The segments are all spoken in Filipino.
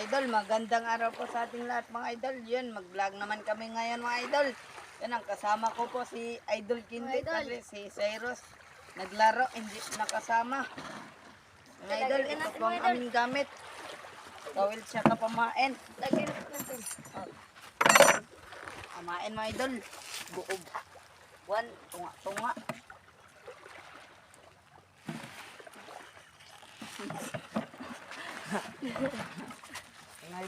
idol, magandang araw po sa ating lahat mga idol. Yun, mag-vlog naman kami ngayon mga idol. Yan ang kasama ko po si Idol Kinley Idol. kasi si Cyrus naglaro, hindi nakasama. Mga idol, ito po ang idol. aming gamit. Kawil siya kapamain. Lagyan natin. Pamain mga idol. Buog. Buwan, tunga-tunga. Mga idol. Dito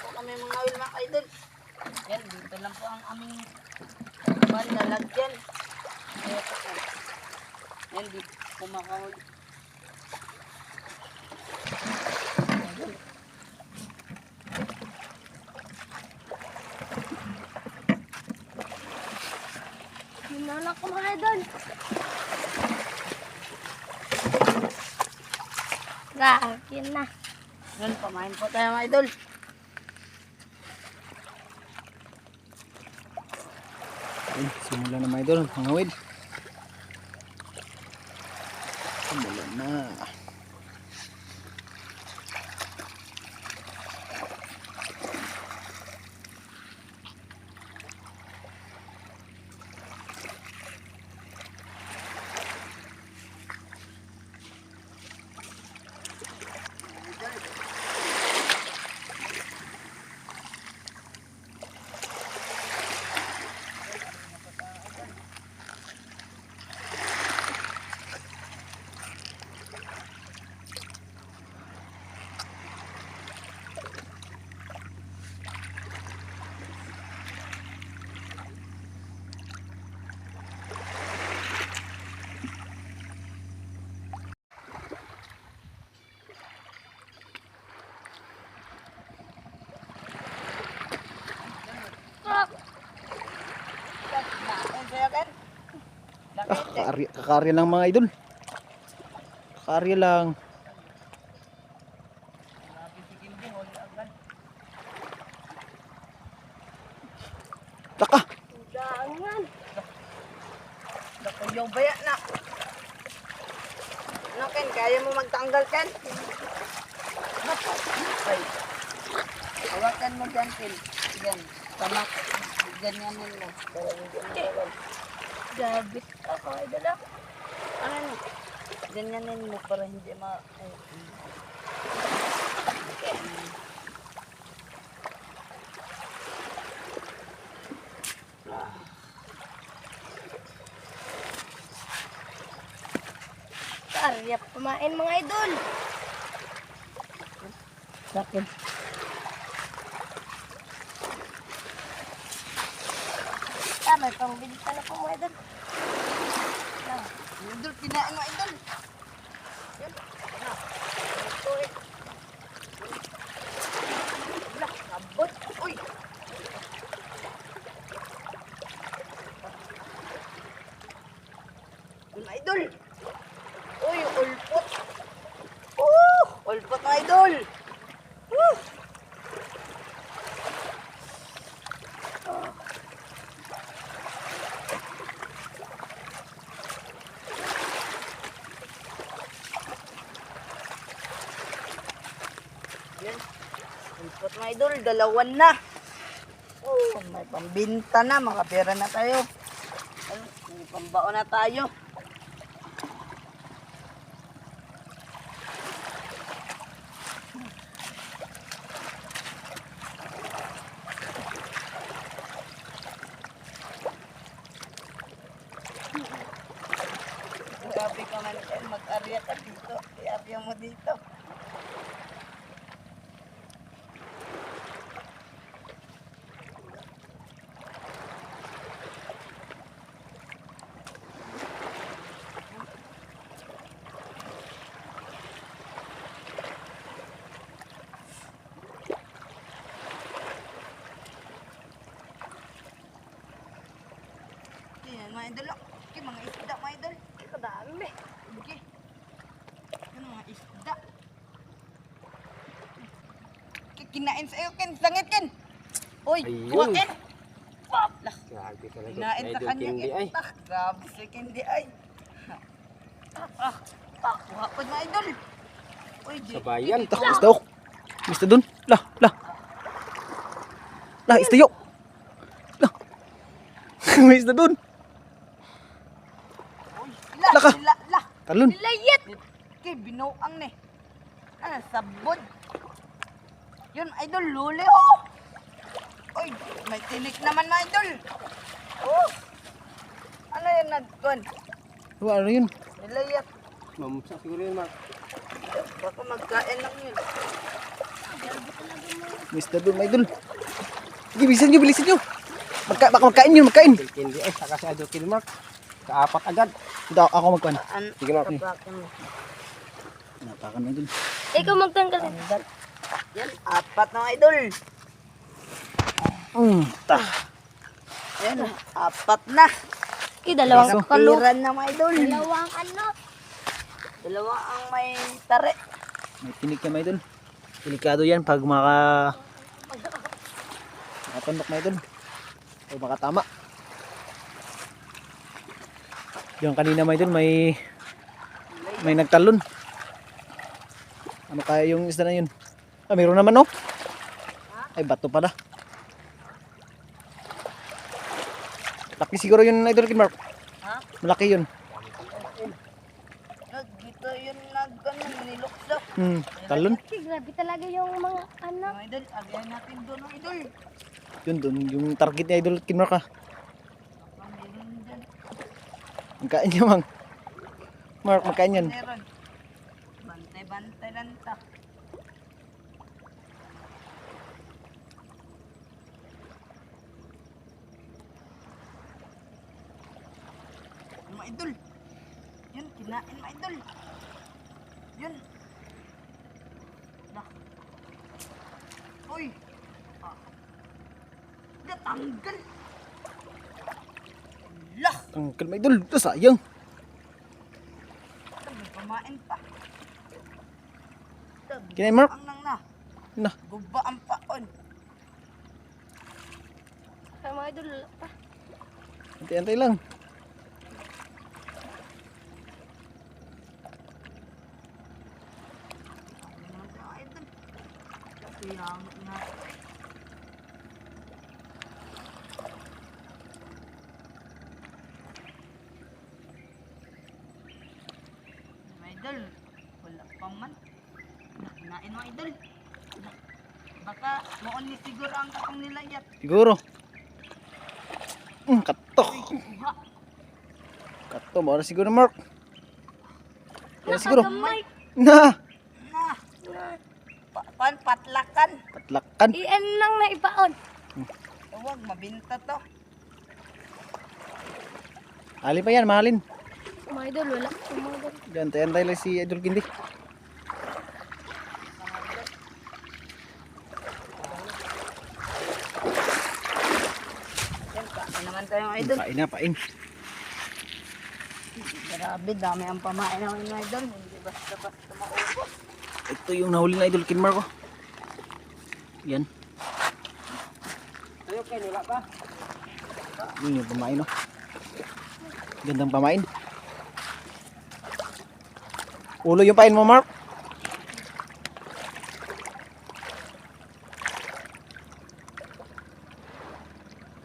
po kami mga awil mga idol. Yan, dito lang po ang aming man lalagyan. Po. Yan, di kumakahuli. Hinala ko mga idol. Gakin na. Yan, pamain po tayo mga idol. Ayun, simula na mga idol, mga wid. Simula na. Kakarya, kakarya lang mga idol. Kakarya lang. Taka! Jangan. Nakuyaw baya na. Ano, Ken? Kaya mo magtanggal, Ken? Ay. Hawakan mo dyan, Ken. Yan. Tamak. Ganyanin mo. Para hindi matawag. Gabit ako idol. ah. Ano? Ganyanin mo para hindi ma... Ay. Karya pamain mga idol. Sakin. May pangbili ka na po mga idol. Idol, kinain mo, idol. Yan. Ano? Ito eh. Wala, kabot. Uy! Yun, idol. Uy, ulpot. Uh, ulpot na, idol. Uh. Yan. Ulpot na, idol. Dalawan na. Oh, may pambinta na. Mga pera na tayo. Ay, May pambao na tayo. Grabe ka man, Ken. Mag-arya ka dito. I-arya mo dito. Yan, mga idol. oh. Okay, mga isda, mga idol. Kadami. Okay. Yan, mga isda. Ki- Kinain sa'yo, Ken. Sangit, Ken. Uy, kuha, Ken. Pop. Grabe talaga. Kinain sa kanya. Ay. Ah, grabe si Candy ay. Ah, ah, ah, kuha ko na idol. Uy. Sabayan. Isda oh. Isda dun. Lah, lah. Lah, isda yo. Lah. May isda dun. Uy, la, Laka. la, la. Talon. Layat! Kay binuang ni. Ano, sabod. Yun, idol, luli oh. Uy, may tinik naman na idol. Oh. Ano yun nagkuhan? Oh, ano yun? Nilayat. Mamsa siguro yun, Mark. Baka magkain lang yun. Isda dun, may idol. Sige, bilisan nyo, bilisan nyo. Magka, baka magkain yun, magkain. Candy ay. Saka si Idol Candy, Mark. Kaapat agad. Ito, ako magkuhan. An Sige, tapakan mo. Napakan na idol. Ikaw magtanggal. Tanggal. Yan, apat na idol. Mm, ta. Ayan, apat na. Okay, dalawang kalo. Piran na mga idol. Dalawang ano. Dalawa ang may tare. May tinik yan, may idol. Delikado yan pag maka... Makatundok, may idol. O makatama. Yung kanina, may idol, may... May nagtalon. Ano kaya yung isda na yun? Ah, meron naman, no? Ay, bato pala. Laki siguro yun, idol, Kinmark. Ha? Malaki yun. Nag, dito yun nag, ano, nilukso. Hmm, talon. Grabe talaga yung mga ano. Mga idol, agayan natin doon idol. Yun, dun, yung target ni idol, Kinmark, ha? Magkain niya, mang. Mark, magkain yan. Bantay-bantay lang ta. Mga idol. Yun, kinain mga idol. Yun. Nah. Uy. Ah. Natanggal. Lah. Tangkal, may idol. Ito, sayang. May kumain pa. Kinain, Mark? Ang nang na. Na. Guba ang paon. Sa mga idol, pa. Antay-antay lang. Ano naman tayo idol? Kasi ang na. Mga idol, wala pang man. Nakinain mga idol. Baka maon ni siguro ang katong nilayat. Siguro. Hmm, katok. Uy, kuha. Kato, mo siguro, Mark. Yan siguro. Na, Na. Pa pan patlakan. patlakan. Iyan lang na ibaon. Huwag mabinta to. Ali pa yan, mahalin. Mga idol, wala. Diyan, antay-antay lang si Idol Kindi. Yan, kain tayo mga idol. Pain na, pain. Grabe, dami ang pamain ng mga idol. Hindi basta-basta maubos. Ito yung nahuli na Idol Kinmar ko. Yan. Ayaw kayo, wala pa. Yun yung pamain, no? Gandang pamain. Ulo yung pain mo, Mark.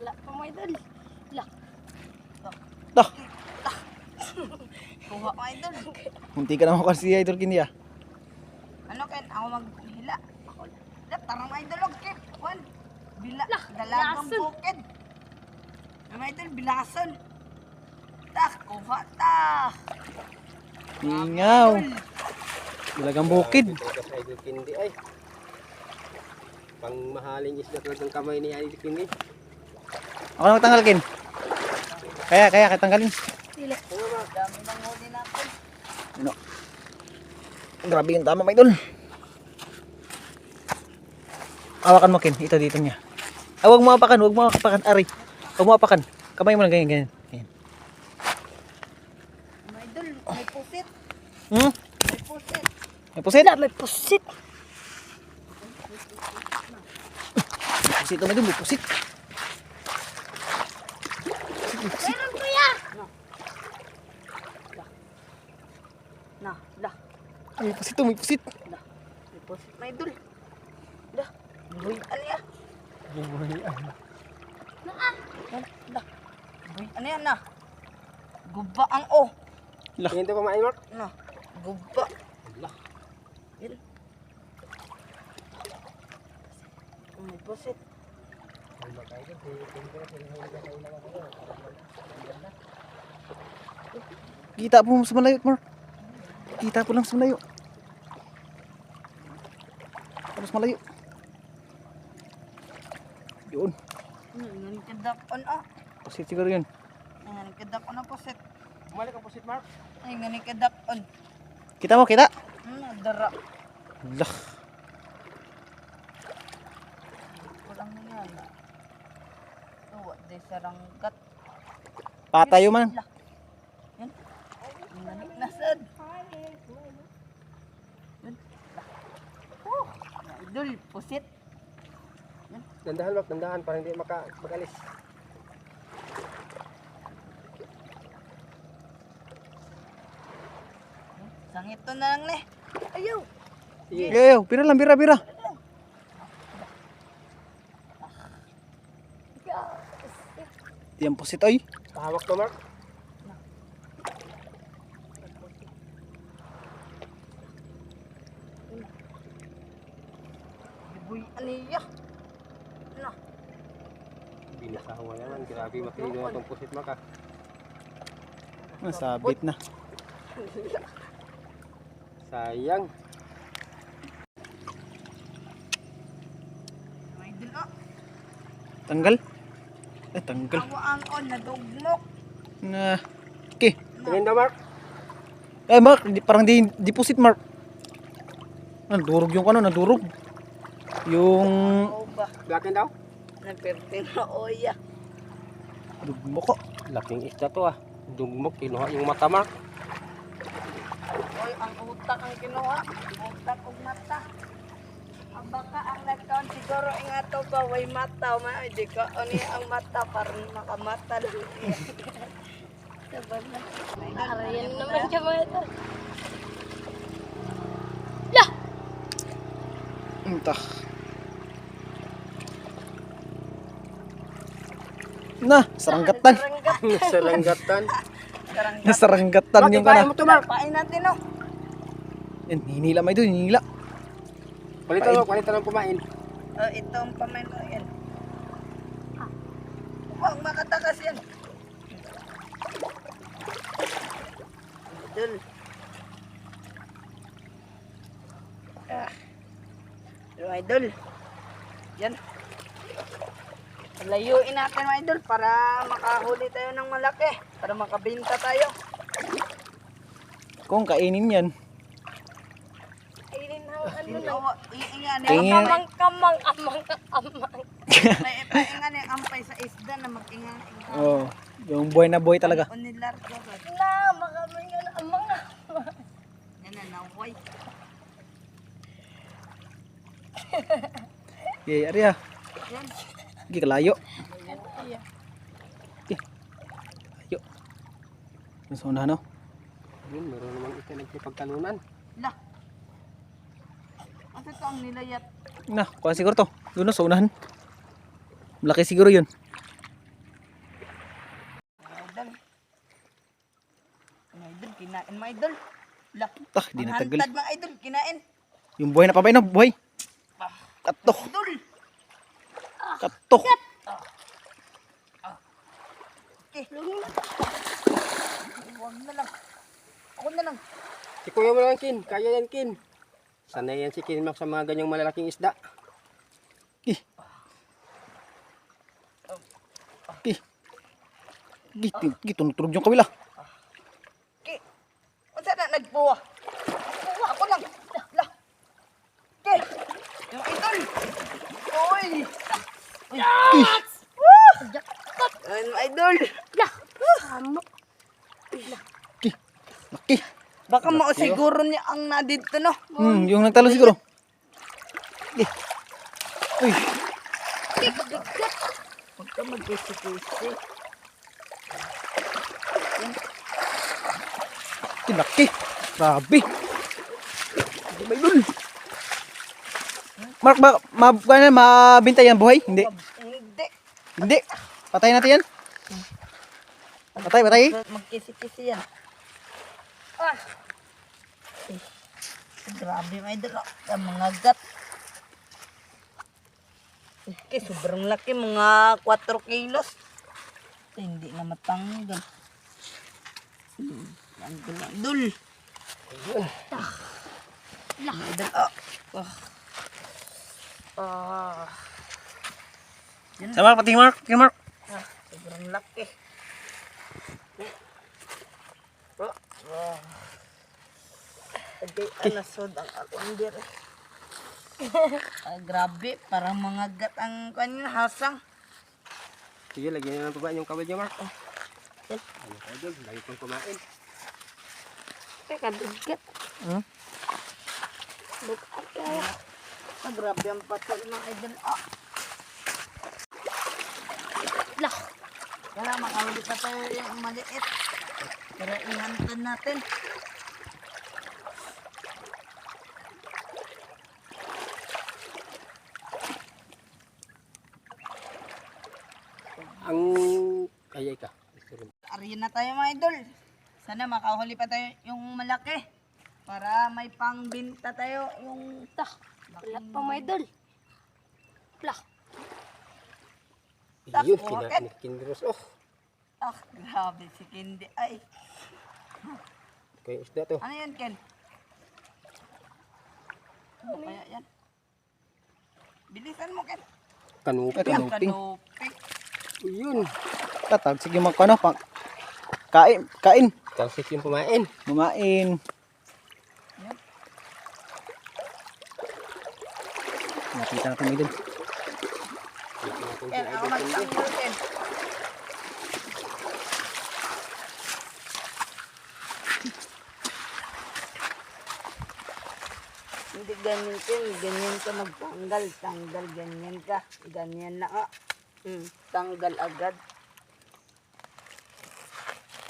Wala pa mga idol. Wala. Dah, Kuha mga idol. Munti ka na makuha si Idol Kindi, ah. Ano kayo? Ako maghila. Ako. Dap, tarang idol. Okay. Juan. Bila. Dalagang bukid. Mga idol, bilason. Tak, kuha ta. Ingaw. Idol. Ilagang bukid. Idol Candy ay. Pang mahaling isda talagang kamay ni Idol Candy. Ako na magtanggal, Kin. Kaya, kaya, kaya tanggalin. Dili. Dami ng huli natin. Ano? Grabe yung tama, may idol. Awakan mo, Kin. Ito dito niya. Ah, huwag mo apakan, huwag mo apakan. Ari. Huwag mo apakan. Kamay mo lang ganyan, ganyan. ganyan. Idol, may pusit. Hmm? May pusit. May pusit. May pusit. May pusit, may idol. May pusit. Meron kuya! Na, lah. May pusit to, may pusit. Deposit na idol. Dah. Buhay ano yan? Naan? Dah. Buhay ano yan na? Guba ang o. Lah. To kumain, Mark. Na. Guba. Lah. Yan. May deposit. Kita po sa malayo, Mark. Kita po lang sa malayo. Tapos malayo. Yun. Ngayon kadakon ah. Pusit siguro yun. Ngayon kadakon na posit. Bumalik ang pusit, Mark. Ay, ngayon kadakon. Kita mo, kita. Hmm, dara. Lah. Kulang na yan. ah. Tuwa, di saranggat. Patayo man. Lah. Yan. Ngayon nasad. Yan. Lah. Oh, idol, pusit. Dandahan, Mark. Dandahan para hindi maka magalis. Sangito na lang ni. Ayaw. Sige. Yo, yo, bira lang, bira, bira. Yan pusit ay. Tahawak to, Mark. Buy aniya. Na. Binasawa naman. Grabe, makinino na itong pusit, Mark. ah. Nasabit na. Sayang. Tanggal. Eh, tanggal. Ang on nadugmok. Na. Okay. Tingin daw, Mark. Eh, Mark, di, parang di, deposit, Mark. Nadurog yung ano, nadurog. Yung? Blacken daw. Nagperte na oya. Dugmo ko. Laking isda to, ah. Dugmok, kinuha yung mata, Mark. Oy, ang utak ang kinuha. Utak ug mata. Ang baka ang nagkaon siguro ingato ba way mata ma di ka oni ang mata para makamata lang. Sabar na. Arayan naman siya mga ito. Entah. Nah, seranggatan. Saranggat. Saranggatan. Saranggat. Nasaranggatan yung kana. mo to, Mark? Pain natin oh. Yan, hinila may doon, hinila. Palitan mo, palitan ng kumain. Oh, ito ang pamain mo yan. Huwag makatakas yan. Idol. Ah. Idol. Yan. Layuin natin mga idol para makahuli tayo ng malaki. Para makabinta tayo. Kung kainin yan. Kainin ang ano lang. iingan. Tingin. Kamang kamang amang amang. May ipaingan yung ampay sa isda na mag-ingan. Oh, yung boy na boy talaga. Unilar ko. Na, makamang yun amang. Yan na, naway. Okay, ari ah. Yan. Gi kalayo. Iya. Layo. Sa unahan no. Yun, meron namang ito nagpipagtalunan. Lah. Ano to ang nilayat? Na, kuha siguro to. Doon sa unahan. Malaki siguro yun. Idol. Mga idol, kinain mga idol. Lah. Ah, di na tagal. Hantad mga idol, kinain. Yung buhay na pabay no, buhay. Kato, Idol. Kato. Okay. Huwag na lang. Ako na lang. Si Kuya mo lang, Kin. Kaya yan, Kin. Sanay yan si Kin Mark sa mga ganyang malalaking isda. Ih. Ih. Gitu, gitu nuturog yung kawila. Okay. Ano na nagbuwa? Buwa ako lang. Lah. Lah. Okay. Yung idol. Jackpot! Idol! Samok! Laki! Baka mao siguro niya ang nadito, no? Hmm, yung nagtalo siguro. Di. Uy! Huwag ka mag-isi-isi. Laki! Grabe! Ano ba yun? Mark, ba, ma, ano, mabinta yan buhay? Hindi. Hindi. Hindi. Patay natin yan. Patay, patay. Magkisi-kisi yan. Ah. Eh, grabe idol. oh. Ang mga gat. Okay, sobrang laki. Mga 4 kilos. Eh, hindi na matanggal. Hmm, Tanggal na. Idol. Ah. Mga idol. Oh. Ah. Ah. Sa Mark, pati Mark, pati Mark. Ah, sobrang laki. Oh, oh. Agay, anasod ang akong dire. Ay, grabe. Parang mga gat ang kanina hasang. Sige, lagyan na ng baba yung kawad niya, Mark. Ano ka idol? Lagi kong kumain. Teka, dugit. Hmm? Bukat kaya. Ah, grabe ang patol mga idol. Ah, Lah. kaya makawali pa tayo yung maliit. Pero ihantad natin. Ang... Ayay ka. Ariyan na tayo mga idol. Sana makahuli pa tayo yung malaki. Para may pangbinta tayo yung Ta. Wala pa mga idol. Lah. Yun, Takbo, kina, Ken. kinros. Oh, Ah, grabe si Kendi. Ay, kaya isda to. ano yan, Ken? Ano kaya yan? Bilisan mo, Ken. Kanuping. Kanupi. Yun. Tatag, sige mag, ano, pang, kain, kain. Talsik yung kumain. Bumain. Natin may idol. Ken, ako magtanggol, Ken. Hindi ganyan, Ken. Ganyan ka magtanggal. Tanggal, ganyan ka. Ganyan na, ah. Hmm, tanggal agad.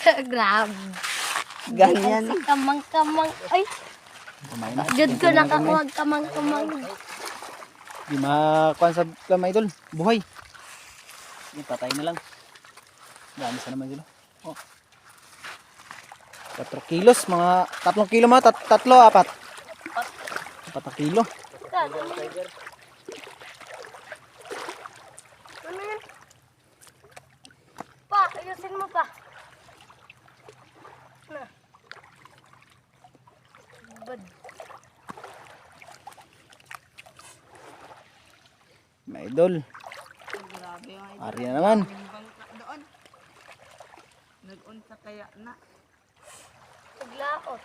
Grabe. Ganyan. Kamang-kamang. Ay. Jud ko nakakuha kamang-kamang. Di makuha sa kama idol. Buhay. Yung patay na lang. Dami sa naman sila. Oh. 4 kilos, mga 3 kilo mga, tat tatlo, apat. 4 kilo. Ano yan? Pa, ayusin mo pa. Na. Bad. May idol. Grabe yung idol. Ari na naman. Doon. Nag-unsa kaya na. Paglaot.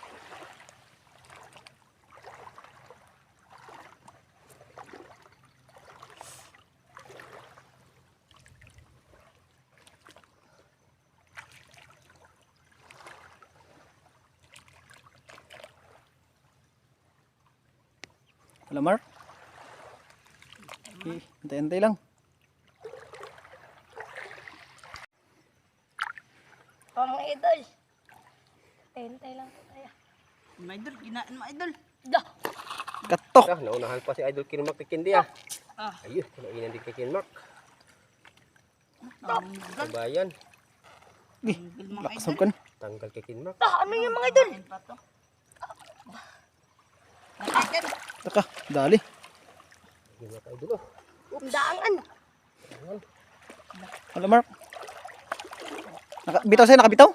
Wala Mark. Okay, hintay-hintay lang. Pa mga idol. Tentay lang po tayo. Mga idol, kinaan mo idol. Da. Katok. Ah, naunahan pa si Idol Kinmark kay Kindi ah. Ah, Ayun, kinainan din kay Kinmark. tanggal. Kabayan. Eh, Tanggal mga lakas idol. kan. Tanggal kay Kinmark. Da, ano yung mga idol? Taka, dali. Yun mga idol oh. Daangan. Wala Mark. Nakabitaw sa'yo, nakabitaw?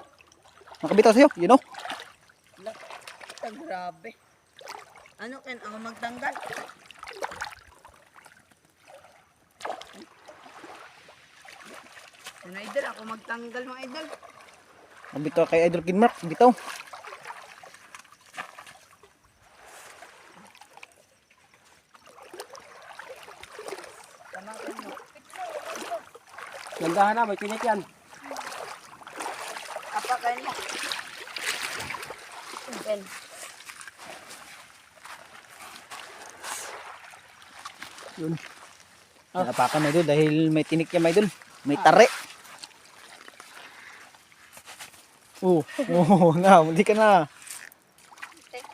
Nakabitaw sa'yo, you know? Ah, grabe. Ano ken ako magtanggal? Ano idol, ako magtanggal mga idol. Nakabitaw kay Idol Kinmark, bitaw. Tama Gandahan na, may tinik yan. Apa kain mo? Ben. Yun. Ah. Napakan na idol dahil may tinik yan, idol. May tare. Oh, oh, na, hindi ka na.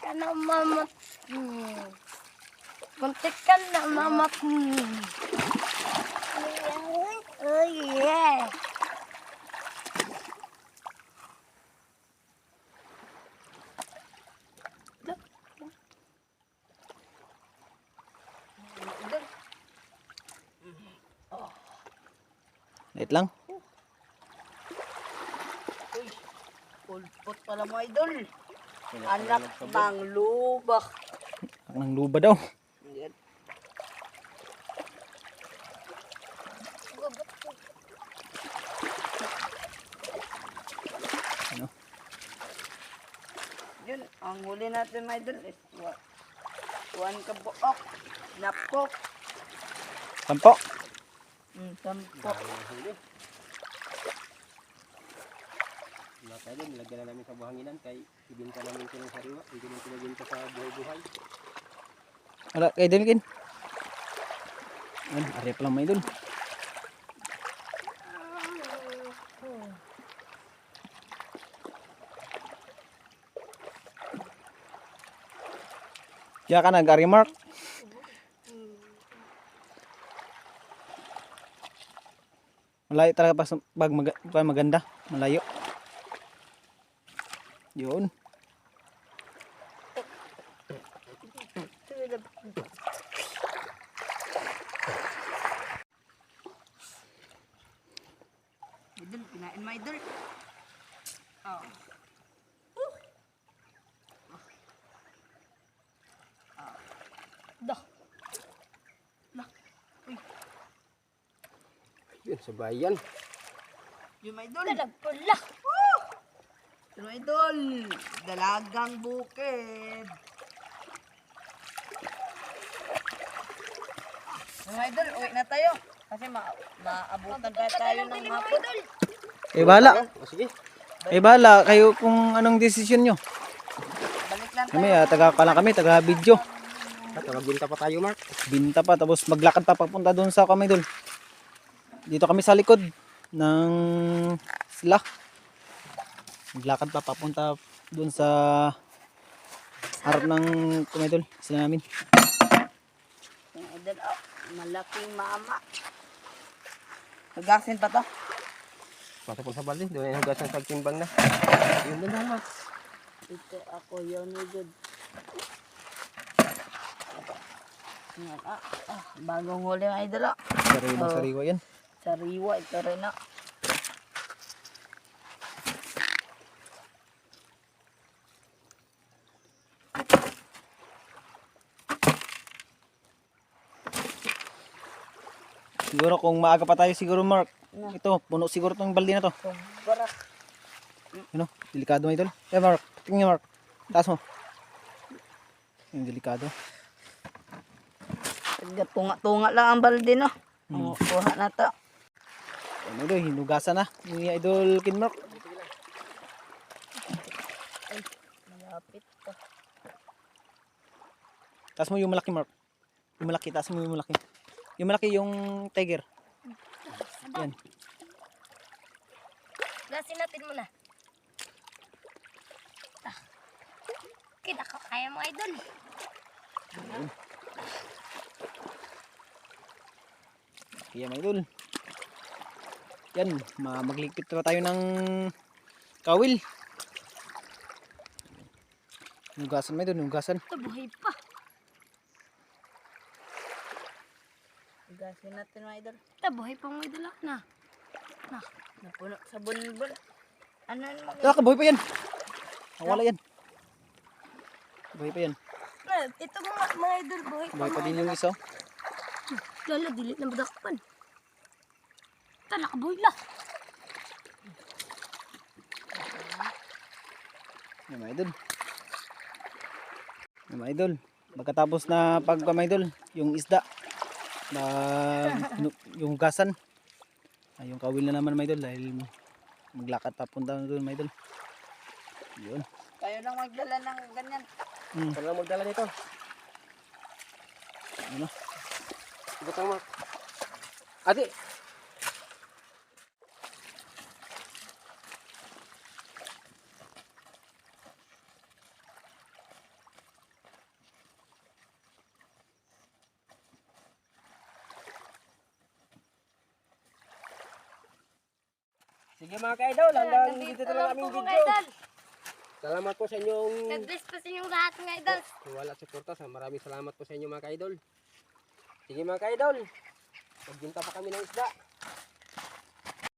ka na mamat. Hmm. Muntik ka na mamat. Oh yeah. Wait lang. Uy, pulpot pala mga idol. Anak ng lubak. Ang luba daw. Ang huli natin mga idol is wa- one kabuok. Napo. Sampo. Mm, sampo. Mga tayo, nilagyan na namin sa buhanginan kay ibinta namin ito ng sariwa. Hindi namin pinabinta sa buhay-buhay. Wala kay Delkin. Ano, ari pa lang may dun. Diya ka nag-ari Mark. Malayo talaga pag, pag, mag, maganda. Malayo. Yun. Idol, kinain mga idol. Oh. Yun, sa bayan. Yung mga idol. Dalag pula. Yung mga idol. Dalagang bukid. Mga idol, uwi na tayo. Kasi ma maabutan pa tayo ng hapon. Eh bahala. O sige, Eh bahala kayo kung anong desisyon nyo. Balik lang tayo. Kami ah, taga pa lang kami, taga video. at magbinta pa tayo, Mark. Binta pa tapos maglakad pa papunta doon sa kami doon. Dito kami sa likod ng sila. Maglakad pa papunta doon sa harap ng kumidol sila namin. Mga idol, oh, malaking mama. Hugasin pa to. Pasok po sa balde, doon ay hugasan sa timbang na. Yun na lang, Mark. Ito ako yun, idol. Yan, ah, ah, bagong huli mga idol. Sariwa Oh. sariwa yan. Sariwa, ito rin, ah. Siguro kung maaga pa tayo siguro Mark. Ito, puno siguro tong balde na to. Sobra. Ano? Delikado mga idol. Eh Mark, tingnan Mark. Taas mo. Yung delikado. Tunga-tunga lang ang balde, no? Hmm. Kuha na to. Ano idol, hinugasan na. Ni idol Kin Mark. Malapit to. Taas mo yung malaki Mark. Yung malaki, taas mo yung malaki. Yung malaki yung tiger. Yan. Gasin natin muna. Ah. Kita ko kaya mo idol. Kaya mga idol. Yan, ma- magligpit pa tayo ng kawil. Hugasan mga idol, hugasan. Ito buhay pa. Hugasin natin mga idol. Ito buhay pa mo idol ah. na. Na. Napuno sa bunbul. Ano yun mga Ah, kabuhay pa yan. Nawala yan. Buhay pa yan. Ah, Ito mga, mga idol buhay pa. Buhay pa din yung isa. Lala, dilit na badakpan. Ito nakabuhay la. Yan mga idol. Yan mga idol. Pagkatapos na pag mga idol, yung isda. Na, yung hugasan. Ay, yung kawil na naman mga idol dahil maglakad papunta na doon mga idol. Yun. Kayo lang magdala ng ganyan. Hmm. Ikaw lang magdala nito. Ano? Butang, Mark. Ate, Sige mga ka-idol, hanggang dito na lang aming video. Salamat po sa inyong God po sa inyong lahat mga idol. wala suporta. Sa maraming salamat po sa inyo mga ka-idol. Sige mga ka-idol, magbinta pa kami ng isda.